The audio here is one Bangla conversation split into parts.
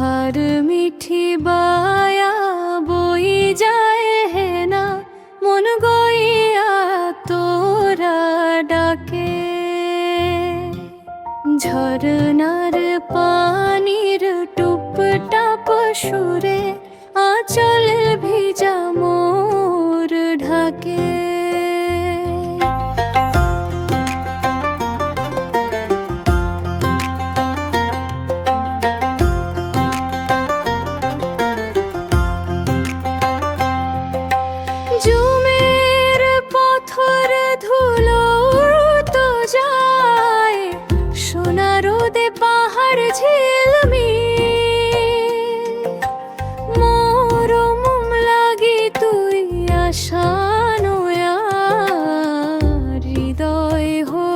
তাহার মিঠি বায়া বই যায় হেনা মন গইয়া তোরা ডাকে। ঝরনার পানির টুপটা পশুরে সুরে আচলে নদে পাহাড় ঝিলমি মোরম লাগে তুই আশা হৃদয় হো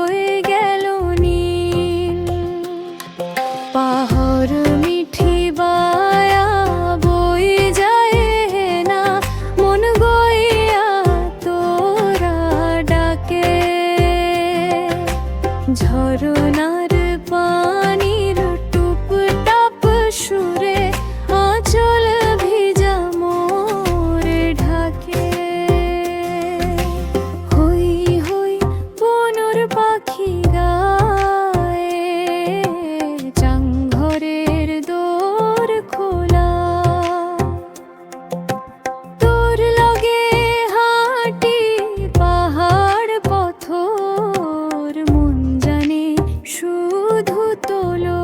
তোলো।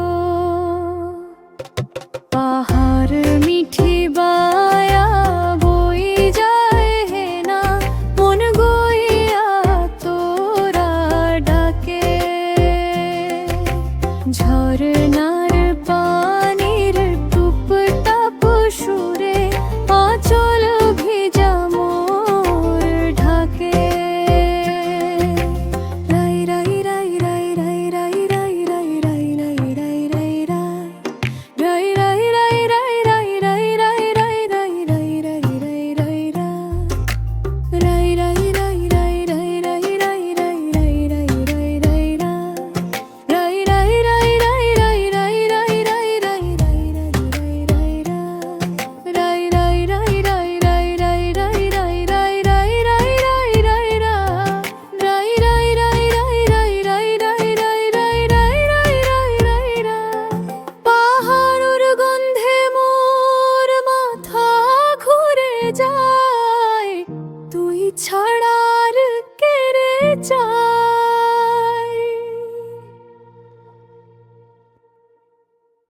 যায়। তুই ছাড়ার কেড়ে যায়।